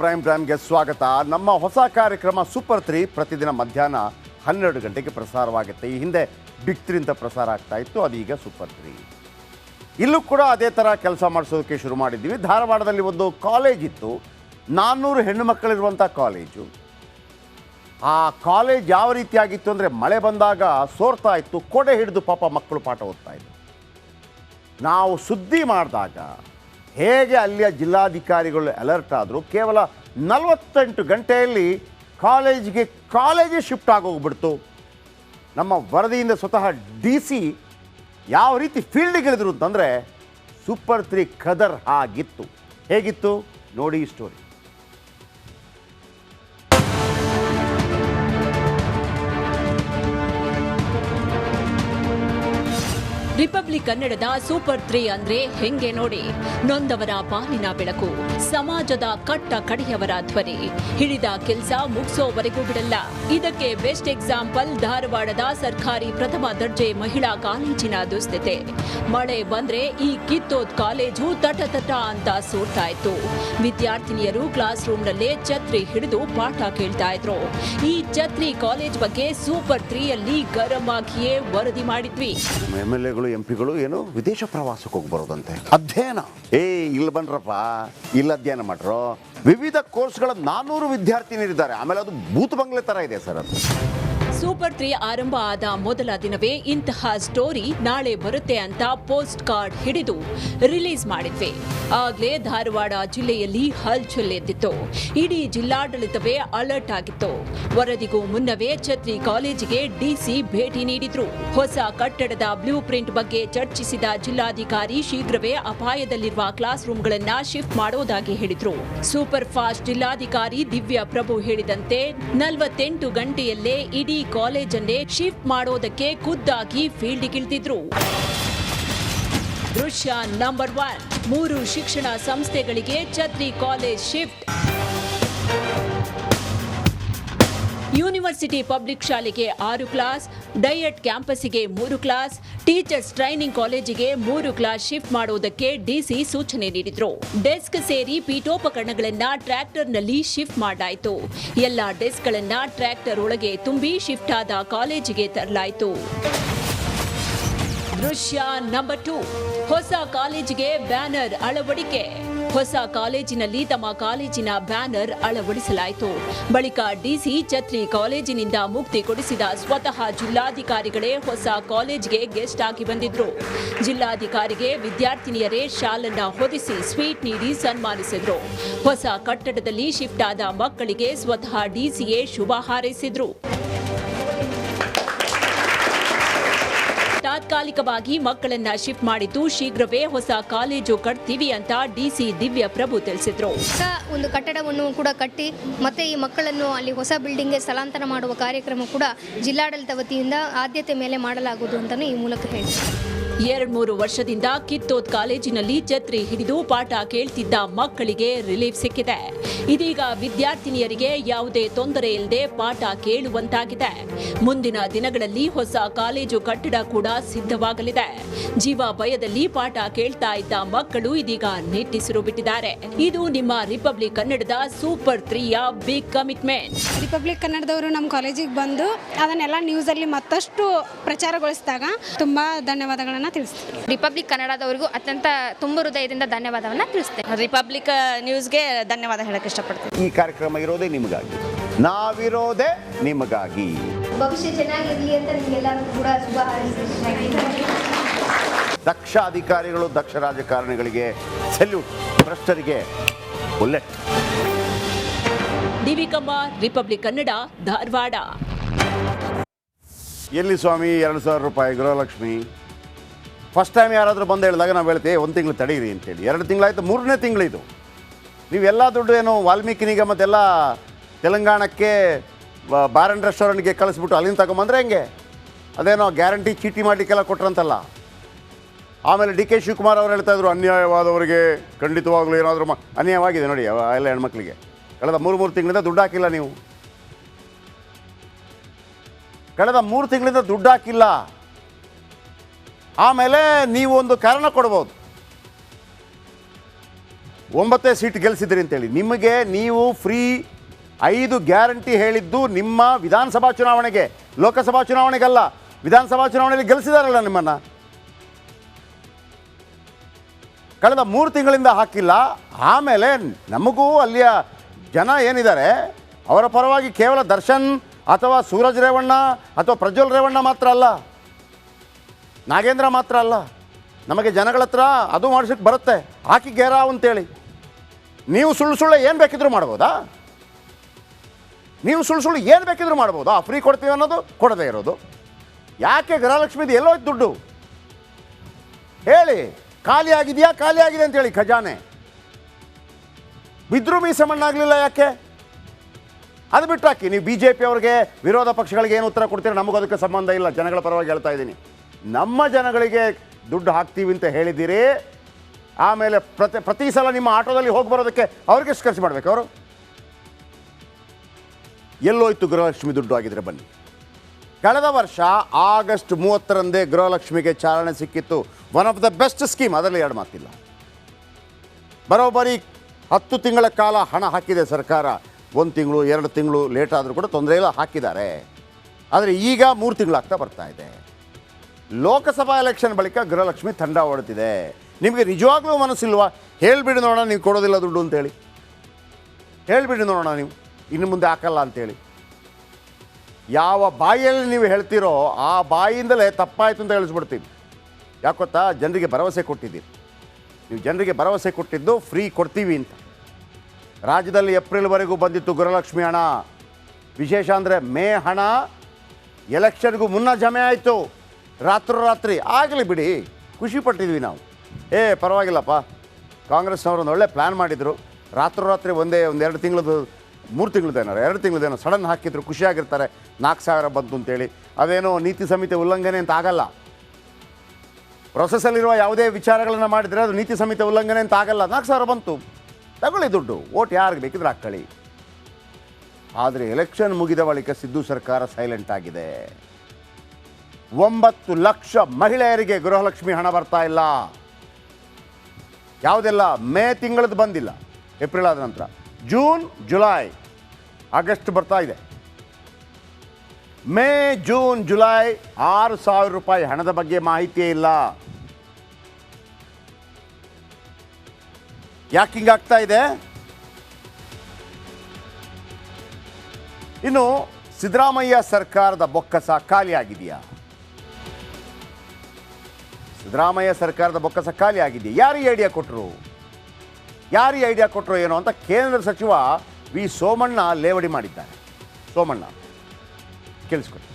Prime ಟೈಮ್ಗೆ ಸ್ವಾಗತ. ನಮ್ಮ ಹೊಸ ಕಾರ್ಯಕ್ರಮ ಸೂಪರ್ ತ್ರೀ ಪ್ರತಿದಿನ ಮಧ್ಯಾಹ್ನ ಹನ್ನೆರಡು ಗಂಟೆಗೆ ಪ್ರಸಾರವಾಗುತ್ತೆ. ಈ ಹಿಂದೆ ಬಿಗ್ ತ್ರೀ ಅಂತ ಪ್ರಸಾರ ಆಗ್ತಾ ಇತ್ತು, ಅದೀಗ ಸೂಪರ್ ತ್ರೀ. ಇಲ್ಲೂ ಕೂಡ ಅದೇ ಥರ ಕೆಲಸ ಮಾಡಿಸೋದಕ್ಕೆ ಶುರು ಮಾಡಿದ್ದೀವಿ. ಧಾರವಾಡದಲ್ಲಿ ಒಂದು ಕಾಲೇಜ್ ಇತ್ತು. ನಾನ್ನೂರು ಹೆಣ್ಣು ಮಕ್ಕಳಿರುವಂಥ ಕಾಲೇಜು. ಆ ಕಾಲೇಜ್ ಯಾವ ರೀತಿಯಾಗಿತ್ತು ಅಂದರೆ, ಮಳೆ ಬಂದಾಗ ಸೋರ್ತಾ ಇತ್ತು, ಕೊಡೆ ಹಿಡಿದು ಪಾಪ ಮಕ್ಕಳು ಪಾಠ ಓದ್ತಾ ಇದ್ದರು ನಾವು ಸುದ್ದಿ ಮಾಡಿದಾಗ ಹೇಗೆ ಅಲ್ಲಿಯ ಜಿಲ್ಲಾಧಿಕಾರಿಗಳು ಅಲರ್ಟ್ ಆದರೂ ಕೇವಲ ನಲವತ್ತೆಂಟು ಗಂಟೆಯಲ್ಲಿ ಕಾಲೇಜಿಗೆ ಕಾಲೇಜೇ ಶಿಫ್ಟ್ ಆಗೋಗ್ಬಿಡ್ತು. ನಮ್ಮ ವರದಿಯಿಂದ ಸ್ವತಃ ಡಿ ಸಿ ಯಾವ ರೀತಿ ಫೀಲ್ಡಿಗೆ ಇಳಿದ್ರು ಅಂತಂದರೆ ಸೂಪರ್ ತ್ರೀ ಖದರ್ ಆಗಿತ್ತು ಹೇಗಿತ್ತು? ನೋಡಿ ಸ್ಟೋರಿ ರಿಪಬ್ಲಿಕ್ ಕನ್ನಡದ ಸೂಪರ್ ತ್ರೀ ಅಂದ್ರೆ ಹೆಂಗೆ ನೋಡಿ? ನೊಂದವರ ಪಾಲಿನ ಬೆಳಕು, ಸಮಾಜದ ಕಟ್ಟ ಕಡೆಯವರ ಧ್ವನಿ. ಹಿಡಿದ ಕೆಲಸ ಮುಗಿಸೋವರೆಗೂ ಬಿಡಲ್ಲ. ಇದಕ್ಕೆ ಬೆಸ್ಟ್ ಎಕ್ಸಾಂಪಲ್ ಧಾರವಾಡದ ಸರ್ಕಾರಿ ಪ್ರಥಮ ದರ್ಜೆ ಮಹಿಳಾ ಕಾಲೇಜಿನ ದುಸ್ಥಿತಿ. ಮಳೆ ಬಂದ್ರೆ ಈ ಕಿತ್ತೋದ್ ಕಾಲೇಜು ತಟ ತಟ ಅಂತ ಸೋರ್ತಾ ಇತ್ತು ವಿದ್ಯಾರ್ಥಿನಿಯರು ಕ್ಲಾಸ್ ರೂಮ್ನಲ್ಲೇ ಛತ್ರಿ ಹಿಡಿದು ಪಾಠ ಕೇಳ್ತಾ ಇದ್ರು. ಈ ಛತ್ರಿ ಕಾಲೇಜ್ ಬಗ್ಗೆ ಸೂಪರ್ ತ್ರೀಯಲ್ಲಿ ಗರಂ ಆಗಿಯೇ ವರದಿ ಮಾಡಿದ್ವಿ. ಎಂ ಪಿಗಳು ಏನು ವಿದೇಶ ಪ್ರವಾಸಕ್ಕೆ ಹೋಗಿ ಬರೋದಂತೆ. ಅಧ್ಯಯನ. ಏ ಇಲ್ಲಿ ಬನ್ರಪ್ಪ. ಇಲ್ಲ ಅಧ್ಯಯನ ಮಾಡ್ರು. ವಿವಿಧ ಕೋರ್ಸ್ಗಳ ನಾನ್ನೂರು ವಿದ್ಯಾರ್ಥಿನಿರಿದ್ದಾರೆ. ಆಮೇಲೆ ಅದು ಬೂತ್ ಬಂಗ್ಲೆ ಥರ ಇದೆ ಸರ್ ಅದು. ಸೂಪರ್ ತ್ರೀ ಆರಂಭ ಆದ ಮೊದಲ ದಿನವೇ ಇಂತಹ ಸ್ಟೋರಿ ನಾಳೆ ಬರುತ್ತೆ ಅಂತ ಪೋಸ್ಟ್ ಕಾರ್ಡ್ ಹಿಡಿದು ರಿಲೀಸ್ ಮಾಡಿದ್ವಿ. ಆಗ್ಲೇ ಧಾರವಾಡ ಜಿಲ್ಲೆಯಲ್ಲಿ ಹಲ್ಚಲ್ ಎದ್ದಿತ್ತು. ಇಡೀ ಜಿಲ್ಲಾಡಳಿತವೇ ಅಲರ್ಟ್ ಆಗಿತ್ತು. ವರದಿಗೂ ಮುನ್ನವೇ ಛತ್ರಿ ಕಾಲೇಜಿಗೆ ಡಿಸಿ ಭೇಟಿ ನೀಡಿದ್ರು. ಹೊಸ ಕಟ್ಟಡದ ಬ್ಲೂ ಪ್ರಿಂಟ್ ಬಗ್ಗೆ ಚರ್ಚಿಸಿದ ಜಿಲ್ಲಾಧಿಕಾರಿ ಶೀಘ್ರವೇ ಅಪಾಯದಲ್ಲಿರುವ ಕ್ಲಾಸ್ ರೂಮ್ಗಳನ್ನ ಶಿಫ್ಟ್ ಮಾಡೋದಾಗಿ ಹೇಳಿದ್ರು. ಸೂಪರ್ ಫಾಸ್ಟ್ ಜಿಲ್ಲಾಧಿಕಾರಿ ದಿವ್ಯಾ ಪ್ರಭು ಹೇಳಿದಂತೆ ನಲವತ್ತೆಂಟು ಗಂಟೆಯಲ್ಲೇ ಇಡೀ ಕಾಲೇಜನ್ನೇ ಶಿಫ್ಟ್ ಮಾಡೋದಕ್ಕೆ ಖುದ್ದಾಗಿ ಫೀಲ್ಡ್ಗಿಳಿದಿದ್ರು ದೃಶ್ಯ ನಂಬರ್ ಒನ್ ಮೂರು ಶಿಕ್ಷಣ ಸಂಸ್ಥೆಗಳಿಗೆ ಛತ್ರಿ ಕಾಲೇಜ್ ಶಿಫ್ಟ್. ಯೂನಿವರ್ಸಿಟಿ ಪಬ್ಲಿಕ್ ಶಾಲೆಗೆ ಆರು ಕ್ಲಾಸ್, ಡಯಟ್ ಕ್ಯಾಂಪಸ್ಸಿಗೆ ಮೂರು ಕ್ಲಾಸ್, ಟೀಚರ್ಸ್ ಟ್ರೈನಿಂಗ್ ಕಾಲೇಜಿಗೆ ಮೂರು ಕ್ಲಾಸ್ ಶಿಫ್ಟ್ ಮಾಡುವುದಕ್ಕೆ ಡಿಸಿ ಸೂಚನೆ ನೀಡಿದ್ರು. ಡೆಸ್ಕ್ ಸೇರಿ ಪೀಠೋಪಕರಣಗಳನ್ನ ಟ್ರ್ಯಾಕ್ಟರ್ನಲ್ಲಿ ಶಿಫ್ಟ್ ಮಾಡಲಾಯಿತು ಎಲ್ಲ ಡೆಸ್ಕ್ಗಳನ್ನ ಟ್ರ್ಯಾಕ್ಟರ್ ಒಳಗೆ ತುಂಬಿ ಶಿಫ್ಟ್ ಆದ ಕಾಲೇಜಿಗೆ ತರಲಾಯಿತು. ದೃಶ್ಯ ನಂಬರ್ ಟು, ಹೊಸ ಕಾಲೇಜಿಗೆ ಬ್ಯಾನರ್ ಅಳವಡಿಕೆ. ಹೊಸ ಕಾಲೇಜಿನಲ್ಲಿ ತಮ್ಮ ಕಾಲೇಜಿನ ಬ್ಯಾನರ್ ಅಳವಡಿಸಲಾಯಿತು. ಬಳಿಕ ಡಿಸಿ ಛತ್ರಿ ಕಾಲೇಜಿನಿಂದ ಮುಕ್ತಿ ಕೊಡಿಸಿದ ಸ್ವತಃ ಜಿಲ್ಲಾಧಿಕಾರಿಗಳೇ ಹೊಸ ಕಾಲೇಜ್ಗೆ ಗೆಸ್ಟ್ ಆಗಿ ಬಂದಿದ್ರು. ಜಿಲ್ಲಾಧಿಕಾರಿಗೆ ವಿದ್ಯಾರ್ಥಿನಿಯರೇ ಶಾಲನ್ನ ಹೊದಿಸಿ ಸ್ವೀಟ್ ನೀಡಿ ಸನ್ಮಾನಿಸಿದ್ರು. ಹೊಸ ಕಟ್ಟಡದಲ್ಲಿ ಶಿಫ್ಟ್ ಆದ ಮಕ್ಕಳಿಗೆ ಸ್ವತಃ ಡಿಸಿಯೇ ಶುಭ ಹಾರೈಸಿದ್ರು. ತಾತ್ಕಾಲಿಕವಾಗಿ ಮಕ್ಕಳನ್ನ ಶಿಫ್ಟ್ ಮಾಡಿದ್ದು ಶೀಘ್ರವೇ ಹೊಸ ಕಾಲೇಜು ಕಟ್ತೀವಿ ಅಂತ ಡಿಸಿ ದಿವ್ಯ ಪ್ರಭು ತಿಳಿಸಿದ್ರು. ಒಂದು ಕಟ್ಟಡವನ್ನು ಕೂಡ ಕಟ್ಟಿ ಮತ್ತೆ ಈ ಮಕ್ಕಳನ್ನು ಅಲ್ಲಿ ಹೊಸ ಬಿಲ್ಡಿಂಗ್ಗೆ ಸ್ಥಳಾಂತರ ಮಾಡುವ ಕಾರ್ಯಕ್ರಮ ಕೂಡ ಜಿಲ್ಲಾಡಳಿತ ವತಿಯಿಂದ ಆದ್ಯತೆ ಮೇಲೆ ಮಾಡಲಾಗುವುದು ಅಂತಲೂ ಈ ಮೂಲಕ ಹೇಳ್ತೀನಿ ಎರಡ್ ಮೂರು ವರ್ಷದಿಂದ ಕಿತ್ತೋದ್ ಕಾಲೇಜಿನಲ್ಲಿ ಛತ್ರಿ ಹಿಡಿದು ಪಾಠ ಕೇಳ್ತಿದ್ದ ಮಕ್ಕಳಿಗೆ ರಿಲೀಫ್ ಸಿಕ್ಕಿದೆ. ಇದೀಗ ವಿದ್ಯಾರ್ಥಿನಿಯರಿಗೆ ಯಾವುದೇ ತೊಂದರೆ ಇಲ್ಲದೆ ಪಾಠ ಕೇಳುವಂತಾಗಿದೆ. ಮುಂದಿನ ದಿನಗಳಲ್ಲಿ ಹೊಸ ಕಾಲೇಜು ಕಟ್ಟಡ ಕೂಡ ಸಿದ್ಧವಾಗಲಿದೆ. ಜೀವ ಭಯದಲ್ಲಿ ಪಾಠ ಕೇಳ್ತಾ ಇದ್ದ ಮಕ್ಕಳು ಇದೀಗ ನಿಟ್ಟಿಸಿರು ಬಿಟ್ಟಿದ್ದಾರೆ. ಇದು ನಿಮ್ಮ ರಿಪಬ್ಲಿಕ್ ಕನ್ನಡದ ಸೂಪರ್ ತ್ರೀಯ ಬಿಗ್ ಕಮಿಟ್ಮೆಂಟ್. ರಿಪಬ್ಲಿಕ್ ಕನ್ನಡದವರು ನಮ್ಮ ಕಾಲೇಜಿಗೆ ಬಂದು ಅದನ್ನೆಲ್ಲ ನ್ಯೂಸಲ್ಲಿ ಮತ್ತಷ್ಟು ಪ್ರಚಾರಗೊಳಿಸಿದಾಗ ತುಂಬಾ ಧನ್ಯವಾದಗಳನ್ನು ತಿಳಿಸ್ತೀನಿ. ರಿಪಬ್ಲಿಕ್ ಕನ್ನಡದವರಿಗೂ ಅತ್ಯಂತ ತುಂಬ ಹೃದಯದಿಂದ ಧನ್ಯವಾದವನ್ನು ತಿಳಿಸ್ತೇನೆ. ರಿಪಬ್ಲಿಕ್ ನ್ಯೂಸ್ಗೆ ಧನ್ಯವಾದ ಹೇಳಕ್ಕೆ ಇಷ್ಟಪಡ್ತೀನಿ. ಈ ಕಾರ್ಯಕ್ರಮ ಇರೋದೇ ನಿಮಗಾಗಿ. ನಾವಿರೋದೇ ನಿಮಗಾಗಿ. ಭವಿಷ್ಯ ಚೆನ್ನಾಗಿರಲಿ ಅಂತ ನಿಮಗೆಲ್ಲರೂ ಕೂಡ ಶುಭ ದಕ್ಷ ಅಧಿಕಾರಿಗಳು ದಕ್ಷ ರಾಜಕಾರಣಿಗಳಿಗೆ salute ಭ್ರಷ್ಟರಿಗೆ bullet D V Kamba republic Kannada Dharwad. ಎಲ್ಲಿ ಸ್ವಾಮಿ? ಎರಡು ಸಾವಿರ ರೂಪಾಯಿ ಗೃಹಲಕ್ಷ್ಮಿ. ಫಸ್ಟ್ ಟೈಮ್ ಯಾರಾದರೂ ಬಂದು ಹೇಳಿದಾಗ ನಾವು ಹೇಳ್ತೀವಿ ಒಂದು ತಿಂಗಳು ತಡೀರಿ ಅಂತೇಳಿ. ಎರಡು ತಿಂಗಳಾಯ್ತು, ಮೂರನೇ ತಿಂಗಳಿದು ನೀವೆಲ್ಲ ದುಡ್ಡು ಏನು ವಾಲ್ಮೀಕಿ ಮತ್ತೆಲ್ಲ ತೆಲಂಗಾಣಕ್ಕೆ ಬಾರ್ ಆ್ಯಂಡ್ ರೆಸ್ಟೋರೆಂಟ್ಗೆ ಕಳಿಸ್ಬಿಟ್ಟು ಅಲ್ಲಿಂದ ತಗೊಂಬಂದ್ರೆ ಹೆಂಗೆ? ಅದೇನೋ ಗ್ಯಾರಂಟಿ ಚೀಟಿ ಮಾಡಲಿಕ್ಕೆಲ್ಲ ಕೊಟ್ರಂತಲ್ಲ. ಆಮೇಲೆ ಡಿ ಕೆ ಶಿವಕುಮಾರ್ ಅವರು ಹೇಳ್ತಾ ಇದ್ರು, ಅನ್ಯಾಯವಾದವರಿಗೆ ಖಂಡಿತವಾಗ್ಲೂ ಏನಾದರೂ ಮಾ ಅನ್ಯಾಯವಾಗಿದೆ ನೋಡಿ ಎಲ್ಲ ಹೆಣ್ಮಕ್ಳಿಗೆ. ಕಳೆದ ಮೂರು ಮೂರು ತಿಂಗಳಿಂದ ದುಡ್ಡು ಹಾಕಿಲ್ಲ ನೀವು. ಕಳೆದ ಮೂರು ತಿಂಗಳಿಂದ ದುಡ್ಡು ಹಾಕಿಲ್ಲ. ಆಮೇಲೆ ನೀವು ಒಂದು ಕಾರಣ ಕೊಡ್ಬೋದು. ಒಂಬತ್ತೇ ಸೀಟ್ ಗೆಲ್ಲಿಸಿದ್ರಿ ಅಂತೇಳಿ. ನಿಮಗೆ ನೀವು ಫ್ರೀ ಐದು ಗ್ಯಾರಂಟಿ ಹೇಳಿದ್ದು ನಿಮ್ಮ ವಿಧಾನಸಭಾ ಚುನಾವಣೆಗೆ. ಲೋಕಸಭಾ ಚುನಾವಣೆಗಲ್ಲ, ವಿಧಾನಸಭಾ ಚುನಾವಣೆಯಲ್ಲಿ ಗೆಲ್ಲಿಸಿದಾರಲ್ಲ ನಿಮ್ಮನ್ನು. ಕಳೆದ ಮೂರು ತಿಂಗಳಿಂದ ಹಾಕಿಲ್ಲ, ಆಮೇಲೆ ನಮಗೂ ಅಲ್ಲಿಯ ಜನ ಏನಿದ್ದಾರೆ, ಅವರ ಪರವಾಗಿ ಕೇವಲ ದರ್ಶನ್ ಅಥವಾ ಸೂರಜ್ ರೇವಣ್ಣ ಅಥವಾ ಪ್ರಜ್ವಲ್ ರೇವಣ್ಣ ಮಾತ್ರ ಅಲ್ಲ. ನಾಗೇಂದ್ರ ಮಾತ್ರ ಅಲ್ಲ, ನಮಗೆ ಜನಗಳ ಹತ್ರ ಅದು ಮಾಡಿಸಕ್ಕೆ ಬರುತ್ತೆ. ಹಾಕಿ ಗೇರಾವ್ ಅಂತೇಳಿ. ನೀವು ಸುಳ್ಳು ಸುಳ್ಳು ಏನು ಬೇಕಿದ್ರು ಮಾಡ್ಬೋದಾ? ನೀವು ಸುಳ್ಳು ಸುಳ್ಳು ಏನು ಬೇಕಿದ್ರು ಮಾಡ್ಬೋದಾ? ಫ್ರೀ ಕೊಡ್ತೀವಿ ಅನ್ನೋದು ಕೊಡದೇ ಇರೋದು. ಯಾಕೆ ಗೃಹಲಕ್ಷ್ಮಿದು ಎಲ್ಲೋಯ್ತು ದುಡ್ಡು? ಹೇಳಿ, ಖಾಲಿ ಆಗಿದೆಯಾ? ಖಾಲಿ ಆಗಿದೆ ಅಂತ ಹೇಳಿ ಖಜಾನೆ. ಬಿದ್ದರೂ ಮೀಸೆ ಮಣ್ಣಾಗಲಿಲ್ಲ ಯಾಕೆ? ಅದು ಬಿಟ್ಟು ಹಾಕಿ ನೀವು ಬಿ ಜೆ ಪಿ ಅವ್ರಿಗೆ ವಿರೋಧ ಪಕ್ಷಗಳಿಗೆ ಏನು ಉತ್ತರ ಕೊಡ್ತೀರ? ನಮಗೂ ಅದಕ್ಕೆ ಸಂಬಂಧ ಇಲ್ಲ. ಜನಗಳ ಪರವಾಗಿ ಹೇಳ್ತಾ ಇದ್ದೀನಿ. ನಮ್ಮ ಜನಗಳಿಗೆ ದುಡ್ಡು ಹಾಕ್ತೀವಿ ಅಂತ ಹೇಳಿದ್ದೀರಿ. ಆಮೇಲೆ ಪ್ರತಿ ಪ್ರತಿ ಸಲ ನಿಮ್ಮ ಆಟೋದಲ್ಲಿ ಹೋಗಿ ಬರೋದಕ್ಕೆ ಅವ್ರಿಗೆ ಖರ್ಚು ಮಾಡಬೇಕು ಅವರು? ಎಲ್ಲೋಯ್ತು ಗೃಹಲಕ್ಷ್ಮಿ ದುಡ್ಡು ಆಗಿದ್ರೆ ಬನ್ನಿ. ಕಳೆದ ವರ್ಷ ಆಗಸ್ಟ್ ಮೂವತ್ತರಂದೇ ಗೃಹಲಕ್ಷ್ಮಿಗೆ ಚಾಲನೆ ಸಿಕ್ಕಿತ್ತು. One of the best scheme ಅದರಲ್ಲಿ ಎರಡು ಮಾತಿಲ್ಲ. ಬರೋಬ್ಬರಿ ಹತ್ತು ತಿಂಗಳ ಕಾಲ ಹಣ ಹಾಕಿದೆ ಸರ್ಕಾರ. ಒಂದು ತಿಂಗಳು, ಎರಡು ತಿಂಗಳು ಲೇಟ್ ಆದರೂ ಕೂಡ ತೊಂದರೆ ಇಲ್ಲ, ಹಾಕಿದ್ದಾರೆ. ಆದರೆ ಈಗ ಮೂರು ತಿಂಗಳಾಗ್ತಾ ಬರ್ತಾ ಇದೆ. ಲೋಕಸಭಾ ಎಲೆಕ್ಷನ್ ಬಳಿಕ ಗೃಹಲಕ್ಷ್ಮಿ ತಂಡ ಓಡುತ್ತಿದೆ. ನಿಮಗೆ ನಿಜವಾಗ್ಲೂ ಮನಸ್ಸಿಲ್ವಾ? ಹೇಳಿಬಿಡಿ ನೋಡೋಣ, ನೀವು ಕೊಡೋದಿಲ್ಲ ದುಡ್ಡು ಅಂತೇಳಿ. ಹೇಳಿಬಿಡಿ ನೋಡೋಣ ನೀವು. ಇನ್ನು ಮುಂದೆ ಹಾಕಲ್ಲ ಅಂತೇಳಿ. ಯಾವ ಬಾಯಿಯಲ್ಲಿ ನೀವು ಹೇಳ್ತೀರೋ ಆ ಬಾಯಿಯಿಂದಲೇ ತಪ್ಪಾಯಿತು ಅಂತ ಹೇಳಿಸ್ಬಿಡ್ತೀವಿ ಯಾಕೊತ್ತಾ ಜನರಿಗೆ ಭರವಸೆ ಕೊಟ್ಟಿದ್ದೀರಿ. ನೀವು ಜನರಿಗೆ ಭರವಸೆ ಕೊಟ್ಟಿದ್ದು ಫ್ರೀ ಕೊಡ್ತೀವಿ ಅಂತ. ರಾಜ್ಯದಲ್ಲಿ ಏಪ್ರಿಲ್ವರೆಗೂ ಬಂದಿತ್ತು ಗೃಹಲಕ್ಷ್ಮಿ ಹಣ. ವಿಶೇಷ ಅಂದರೆ ಮೇ ಹಣ ಎಲೆಕ್ಷನ್ಗೂ ಮುನ್ನ ಜಮೆ ಆಯಿತು. ರಾತ್ರೋರಾತ್ರಿ ಆಗಲಿ ಬಿಡಿ, ಖುಷಿ ಪಟ್ಟಿದ್ವಿ ನಾವು. ಏ, ಪರವಾಗಿಲ್ಲಪ್ಪ. ಕಾಂಗ್ರೆಸ್ನವರು ಒಂದು ಒಳ್ಳೆ ಪ್ಲ್ಯಾನ್ ಮಾಡಿದರು. ರಾತ್ರೋರಾತ್ರಿ ಒಂದೇ ಒಂದು ಎರಡು ತಿಂಗಳದ್ದು, ಮೂರು ತಿಂಗಳದೇನೋ ಎರಡು ತಿಂಗಳದೇನೋ ಸಡನ್ ಹಾಕಿದ್ರು ಖುಷಿಯಾಗಿರ್ತಾರೆ ನಾಲ್ಕು ಸಾವಿರ ಬಂತು ಅಂತೇಳಿ. ಅದೇನೋ ನೀತಿ ಸಂಹಿತೆ ಉಲ್ಲಂಘನೆ ಅಂತ ಆಗಲ್ಲ. ಪ್ರೊಸೆಸಲ್ಲಿರುವ ಯಾವುದೇ ವಿಚಾರಗಳನ್ನು ಮಾಡಿದರೆ ಅದು ನೀತಿ ಸಂಹಿತೆ ಉಲ್ಲಂಘನೆ ಅಂತ ಆಗಲ್ಲ. ನಾಲ್ಕು ಸಾವಿರ ಬಂತು. ತಗೊಳ್ಳಿ ದುಡ್ಡು. ಓಟ್ ಯಾರಿಗೆ ಬೇಕಿದ್ರೆ ಹಾಕ್ಕೊಳ್ಳಿ. ಆದರೆ ಎಲೆಕ್ಷನ್ ಮುಗಿದ ಬಳಿಕ ಸಿದ್ದು ಸರ್ಕಾರ ಸೈಲೆಂಟ್ ಆಗಿದೆ. ಒಂಬತ್ತು ಲಕ್ಷ ಮಹಿಳೆಯರಿಗೆ ಗೃಹಲಕ್ಷ್ಮಿ ಹಣ ಬರ್ತಾ ಇಲ್ಲ. ಯಾವುದೆಲ್ಲ? ಮೇ ತಿಂಗಳದ್ದು ಬಂದಿಲ್ಲ. ಏಪ್ರಿಲ್ ಆದ ನಂತರ. ಜೂನ್, ಜುಲೈ, ಆಗಸ್ಟ್ ಬರ್ತಾ ಇದೆ. ಮೇ, ಜೂನ್, ಜುಲೈ ಆರು ಸಾವಿರ ರೂಪಾಯಿ ಹಣದ ಬಗ್ಗೆ ಮಾಹಿತಿಯೇ ಇಲ್ಲ. ಯಾಕೆ ಹಿಂಗಾಗ್ತಾ ಇದೆ? ಇನ್ನು ಸಿದ್ದರಾಮಯ್ಯ ಸರ್ಕಾರದ ಬೊಕ್ಕಸ ಖಾಲಿ ಆಗಿದೆಯಾ ಸಿದ್ದರಾಮಯ್ಯ ಸರ್ಕಾರದ ಬೊಕ್ಕಸ ಖಾಲಿ ಆಗಿದೆ ಯಾರು ಐಡಿಯಾ ಕೊಟ್ಟರು ಯಾರು ಐಡಿಯಾ ಕೊಟ್ಟರು ಏನೋ ಅಂತ ಕೇಂದ್ರ ಸಚಿವ ವಿ ಸೋಮಣ್ಣ ಲೇವಡಿ ಮಾಡಿದ್ದಾರೆ. ಸೋಮಣ್ಣ, ಕೇಳಿಸ್ಕೊಡಿ.